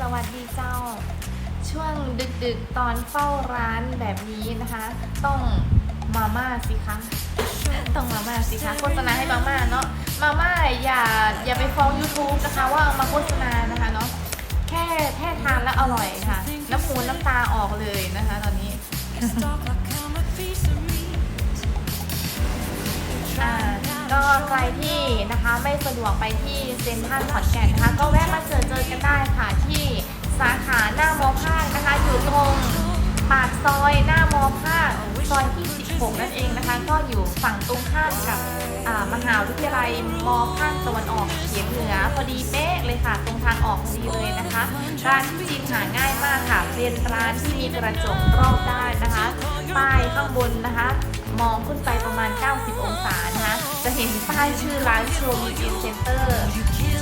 สวัสดีเจ้า ช่วงดึกๆตอนเฝ้าร้านแบบนี้นะคะ ต้องมาม่าสิคะต้องมาม่าสิคะโฆษณาให้มาม่าเนาะมาม่าอย่าอย่าไปฟ้อง YouTube นะคะว่ามาโฆษณานะคะเนาะแค่แค่ทานแล้วอร่อยค่ะ น้ำหูน้ำตาออกเลยนะคะ ตอนนี้ก็ใครที่นะคะไม่สะดวกไปที่เซ็นทรัลขอนแก่นนะคะ ก็แวะมาเจอเจอกันได้ค่ะ สาขาหน้ามอภาคนะคะ อยู่ตรงปากซอยหน้ามอภาคซอยที่ 16 นั่นเองนะคะ ก็อยู่ฝั่งตรงข้ามกับมหาวิทยาลัยมอภาคตะวันออกเฉียงเหนือพอดีเป๊ะเลยค่ะ ตรงทางออกพอดีเลยนะคะร้านที่จีนหาง่ายมากค่ะเป็นร้านที่มีกระจกรอบด้านนะคะป้ายข้างบนนะคะ มองขึ้นไปประมาณ 90 องศานะคะจะเห็นป้ายชื่อร้านโชว์มีจินเซ็นเตอร์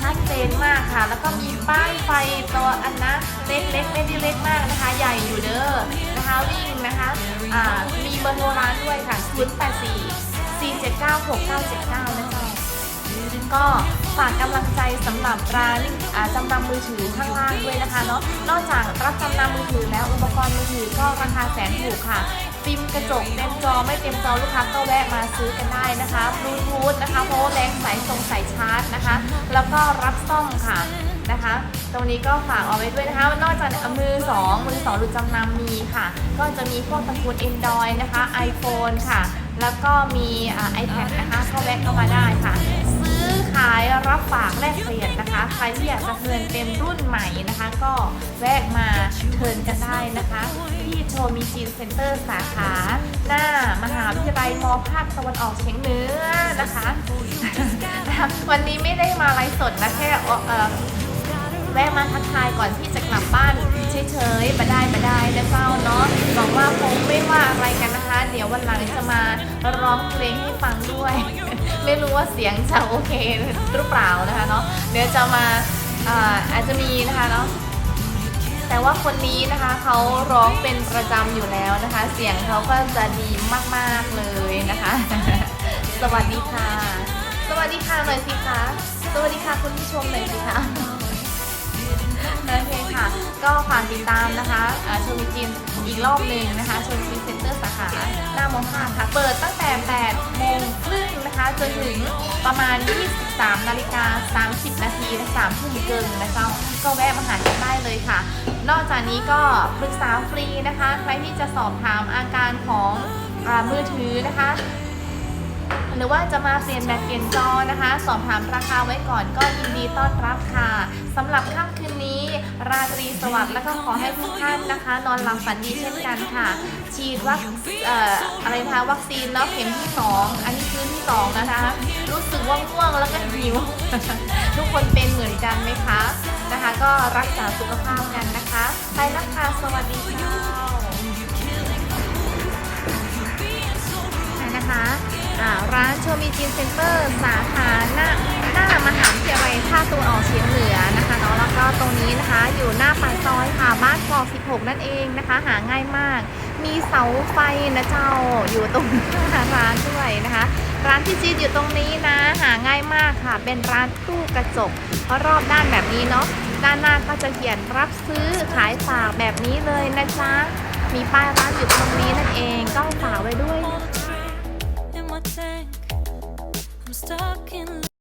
ชัดเจนมาก ค่ะแล้วก็มีป้ายไฟตัวอันนะเล็กๆไม่ได้เล็กมากนะคะ ใหญ่อยู่เด้อนะคะวิ่งนะคะอ่ามีเบอร์โทรร้านด้วยค่ะ084 479 6979นะจ๊ะก็ฝากกำลังใจสำหรับร้านจำนำมือถือข้างล่างด้วยนะคะเนาะนอกจากรับจำนำมือถือแล้วอุปกรณ์มือถือก็ราคาแสนถูกค่ะ ฟิล์มกระจกเต็มจอไม่เต็มจอลูกค้าก็แวะมาซื้อกันได้นะคะบลูทูธนะคะเพราะว่าแรงสายส่งสายชาร์จนะคะ แล้วก็รับซ่อมค่ะนะคะ ตรงนี้ก็ฝากเอาไว้ด้วยนะคะนอกจากมือ 2 มือ2หรือจำนำมีค่ะ ก็จะมีพวกตระกูล Android นะคะ iPhone ค่ะ แล้วก็มีอ่า iPad นะคะก็แวะเข้ามาได้ค่ะายรับฝากแลกเปลี่ยนนะคะ ใครที่อยากจะเทินเป็นรุ่นใหม่นะคะ ก็แวะมาเทิร์นกันได้นะคะที่โชว์มีจีนเซ็นเตอร์สาขา หน้ามหาวิทยาลัยมภาคตะวันออกเฉียงเหนือนะคะ วันนี้ไม่ได้มาไลฟ์สดนะแค่เออแวะมาทักทายก่อนที่จะกลับบ้านเฉยๆมาได้มาได้นะเจ้าเนาะหวังว่าคงไม่ว่าอะไรกันนะคะ เดี๋ยววันหลังจะมา ร้องเพลงให้ฟังด้วย ไม่รู้ว่าเสียงจะโอเคหรือเปล่านะคะเนาะเดี๋ยวจะมาอาจจะมีนะคะเนาะแต่ว่าคนนี้นะคะเขาร้องเป็นประจำอยู่แล้วนะคะ เสียงเขาก็จะดีมากๆเลยนะคะ สวัสดีค่ะ สวัสดีค่ะหน่อยสิคะสวัสดีค่ะคุณผู้ชมหน่อยสิคะโอเคค่ะ ก็ฝากติดตามนะคะชมจินอีกรอบหนึ่งนะคะชมจินเซ็นาหน้ามงคาค่ะเปิดตั้งแต่8โมงครึ่งนะคะจนถึงประมาณ 23นาฬิกา30 นาทีและ3ทุ่มเกินนะเจ้าก็แวะมาหากันได้เลยค่ะ นอกจากนี้ก็ปรึกษาฟรีนะคะ ใครที่จะสอบถามอาการของอมือถือนะคะหรือว่าจะมาเปลี่ยนแบตเปลี่ยนจอนะคะ สอบถามราคาไว้ก่อนก็ยินดีต้อนรับค่ะสำหรับค่ำคืนนี้ ราตรีสวัสดิ์และก็ขอให้ทุกท่านนะคะ นอนหลับฝันดีเช่นกันค่ะ ฉีดวัคเอ่ออะไรนะคะวัคซีนแล้วเข็มที่ 2 อันนี้คือที่2นะคะรู้สึกว่าง่วงแล้วก็หิว ทุกคนเป็นเหมือนกันไหมคะนะคะ ก็รักษาสุขภาพกันนะคะ ไปแล้วค่ะสวัสดีค่ะนะคะร้านโชมิจินเซ็นเตอร์ สาขาหน้า อก 16 นั่นเองนะคะ หาง่ายมาก มีเสาไฟนะเจ้าอยู่ตรงหน้าร้านด้วยนะคะ ร้านที่จีนอยู่ตรงนี้นะ หาง่ายมากค่ะ เป็นร้านตู้กระจกเพรอบด้านแบบนี้เนาะด้านหน้าก็จะเขียนรับซื้อขายฝากแบบนี้เลยนะจ๊ะมีป้ายร้านอยู่ตรงนี้นั่นเองก็ฝากไว้ด้วยนะ